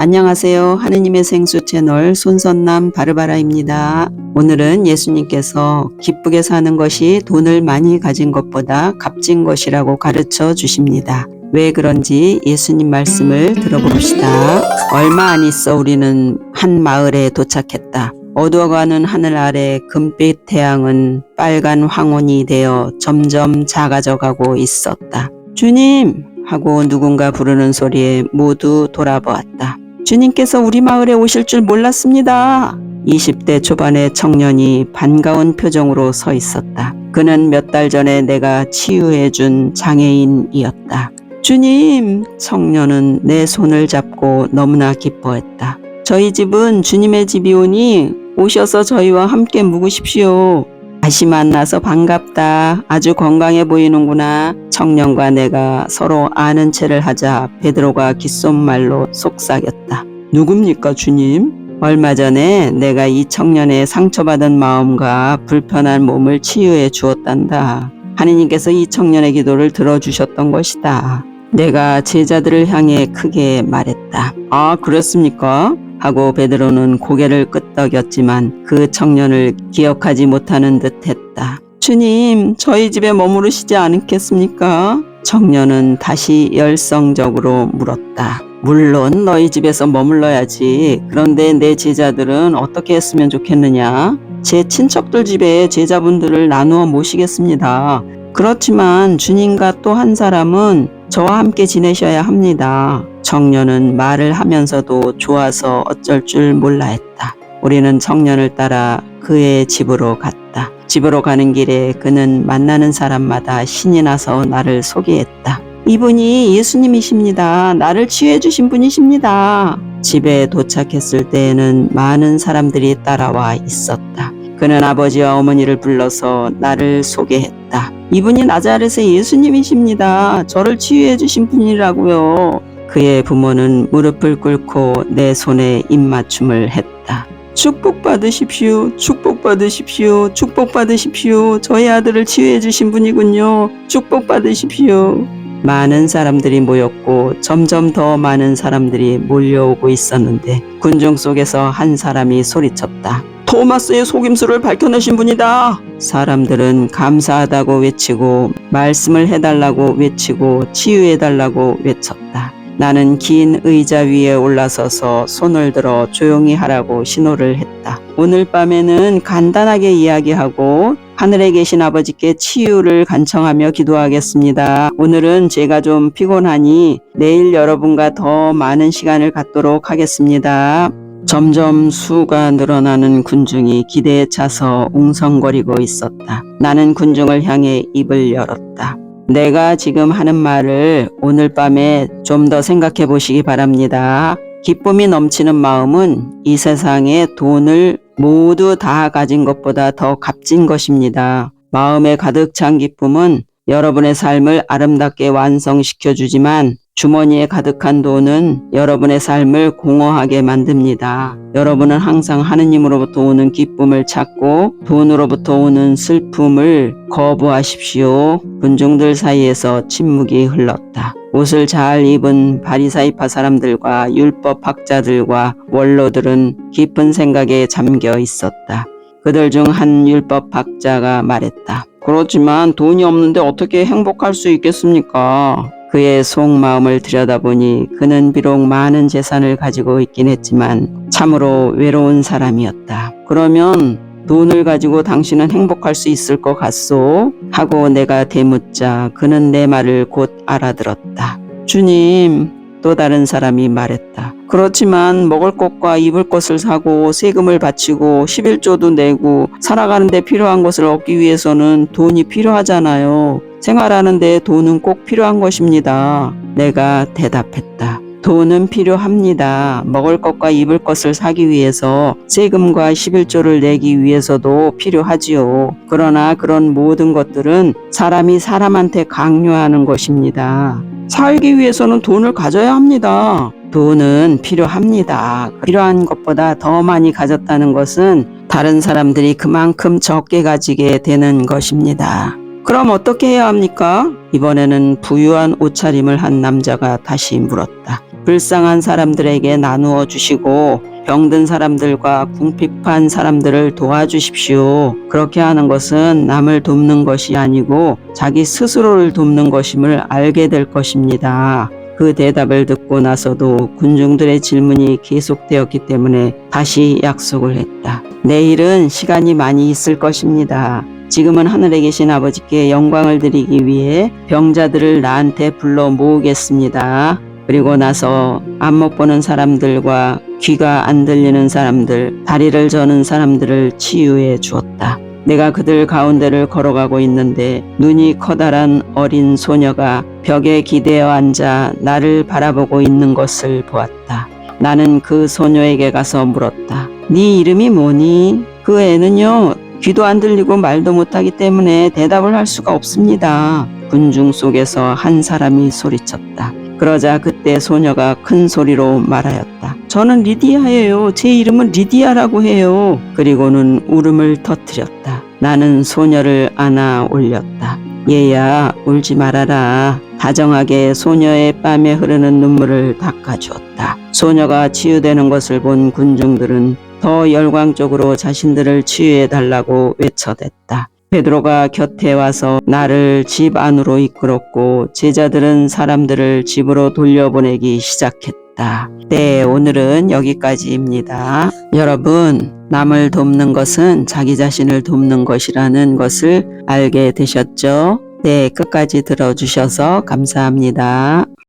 안녕하세요. 하느님의 생수 채널 손선남 바르바라입니다. 오늘은 예수님께서 기쁘게 사는 것이 돈을 많이 가진 것보다 값진 것이라고 가르쳐 주십니다. 왜 그런지 예수님 말씀을 들어봅시다. 얼마 안 있어 우리는 한 마을에 도착했다. 어두워가는 하늘 아래 금빛 태양은 빨간 황혼이 되어 점점 작아져가고 있었다. 주님! 하고 누군가 부르는 소리에 모두 돌아보았다. 주님께서 우리 마을에 오실 줄 몰랐습니다. 20대 초반의 청년이 반가운 표정으로 서 있었다. 그는 몇 달 전에 내가 치유해준 장애인이었다. 주님! 청년은 내 손을 잡고 너무나 기뻐했다. 저희 집은 주님의 집이 오니 오셔서 저희와 함께 묵으십시오. 다시 만나서 반갑다. 아주 건강해 보이는구나. 청년과 내가 서로 아는 체를 하자 베드로가 귓속말로 속삭였다. 누굽니까 주님? 얼마 전에 내가 이 청년의 상처받은 마음과 불편한 몸을 치유해 주었단다. 하느님께서 이 청년의 기도를 들어주셨던 것이다. 내가 제자들을 향해 크게 말했다. 아, 그렇습니까? 하고 베드로는 고개를 끄덕였지만 그 청년을 기억하지 못하는 듯 했다. 주님, 저희 집에 머무르시지 않겠습니까? 청년은 다시 열성적으로 물었다. 물론 너희 집에서 머물러야지. 그런데 내 제자들은 어떻게 했으면 좋겠느냐? 제 친척들 집에 제자분들을 나누어 모시겠습니다. 그렇지만 주님과 또 한 사람은 저와 함께 지내셔야 합니다. 청년은 말을 하면서도 좋아서 어쩔 줄 몰라 했다. 우리는 청년을 따라 그의 집으로 갔다. 집으로 가는 길에 그는 만나는 사람마다 신이 나서 나를 소개했다. 이분이 예수님이십니다. 나를 치유해 주신 분이십니다. 집에 도착했을 때에는 많은 사람들이 따라와 있었다. 그는 아버지와 어머니를 불러서 나를 소개했다. 이분이 나자렛의 예수님이십니다. 저를 치유해 주신 분이라고요. 그의 부모는 무릎을 꿇고 내 손에 입맞춤을 했다. 축복 받으십시오. 축복 받으십시오. 축복 받으십시오. 저희 아들을 치유해 주신 분이군요. 축복 받으십시오. 많은 사람들이 모였고 점점 더 많은 사람들이 몰려오고 있었는데 군중 속에서 한 사람이 소리쳤다. 토마스의 속임수를 밝혀내신 분이다. 사람들은 감사하다고 외치고 말씀을 해달라고 외치고 치유해달라고 외쳤다. 나는 긴 의자 위에 올라서서 손을 들어 조용히 하라고 신호를 했다. 오늘 밤에는 간단하게 이야기하고 하늘에 계신 아버지께 치유를 간청하며 기도하겠습니다. 오늘은 제가 좀 피곤하니 내일 여러분과 더 많은 시간을 갖도록 하겠습니다. 점점 수가 늘어나는 군중이 기대에 차서 웅성거리고 있었다. 나는 군중을 향해 입을 열었다. 내가 지금 하는 말을 오늘 밤에 좀 더 생각해 보시기 바랍니다. 기쁨이 넘치는 마음은 이 세상에 돈을 모두 다 가진 것보다 더 값진 것입니다. 마음에 가득 찬 기쁨은 여러분의 삶을 아름답게 완성시켜 주지만 주머니에 가득한 돈은 여러분의 삶을 공허하게 만듭니다. 여러분은 항상 하느님으로부터 오는 기쁨을 찾고 돈으로부터 오는 슬픔을 거부하십시오. 군중들 사이에서 침묵이 흘렀다. 옷을 잘 입은 바리사이파 사람들과 율법 학자들과 원로들은 깊은 생각에 잠겨 있었다. 그들 중 한 율법 학자가 말했다. 그렇지만 돈이 없는데 어떻게 행복할 수 있겠습니까? 그의 속마음을 들여다보니 그는 비록 많은 재산을 가지고 있긴 했지만 참으로 외로운 사람이었다. 그러면 돈을 가지고 당신은 행복할 수 있을 것 같소? 하고 내가 대묻자 그는 내 말을 곧 알아들었다. 주님, 또 다른 사람이 말했다. 그렇지만 먹을 것과 입을 것을 사고 세금을 바치고 11조도 내고 살아가는데 필요한 것을 얻기 위해서는 돈이 필요하잖아요. 생활하는데 돈은 꼭 필요한 것입니다. 내가 대답했다. 돈은 필요합니다. 먹을 것과 입을 것을 사기 위해서 세금과 11조를 내기 위해서도 필요하지요. 그러나 그런 모든 것들은 사람이 사람한테 강요하는 것입니다. 살기 위해서는 돈을 가져야 합니다. 돈은 필요합니다. 필요한 것보다 더 많이 가졌다는 것은 다른 사람들이 그만큼 적게 가지게 되는 것입니다. 그럼 어떻게 해야 합니까? 이번에는 부유한 옷차림을 한 남자가 다시 물었다. 불쌍한 사람들에게 나누어 주시고 병든 사람들과 궁핍한 사람들을 도와주십시오. 그렇게 하는 것은 남을 돕는 것이 아니고 자기 스스로를 돕는 것임을 알게 될 것입니다. 그 대답을 듣고 나서도 군중들의 질문이 계속되었기 때문에 다시 약속을 했다. 내일은 시간이 많이 있을 것입니다. 지금은 하늘에 계신 아버지께 영광을 드리기 위해 병자들을 나한테 불러 모으겠습니다. 그리고 나서 안 못 보는 사람들과 귀가 안 들리는 사람들, 다리를 저는 사람들을 치유해 주었다. 내가 그들 가운데를 걸어가고 있는데 눈이 커다란 어린 소녀가 벽에 기대어 앉아 나를 바라보고 있는 것을 보았다. 나는 그 소녀에게 가서 물었다. 네 이름이 뭐니? 그 애는요, 귀도 안 들리고 말도 못하기 때문에 대답을 할 수가 없습니다. 군중 속에서 한 사람이 소리쳤다. 그러자 그때 소녀가 큰 소리로 말하였다. 저는 리디아예요. 제 이름은 리디아라고 해요. 그리고는 울음을 터뜨렸다. 나는 소녀를 안아 올렸다. 얘야, 울지 말아라. 다정하게 소녀의 뺨에 흐르는 눈물을 닦아주었다. 소녀가 치유되는 것을 본 군중들은 더 열광적으로 자신들을 치유해 달라고 외쳐댔다. 베드로가 곁에 와서 나를 집 안으로 이끌었고 제자들은 사람들을 집으로 돌려보내기 시작했다. 네, 오늘은 여기까지입니다. 여러분, 남을 돕는 것은 자기 자신을 돕는 것이라는 것을 알게 되셨죠? 네, 끝까지 들어주셔서 감사합니다.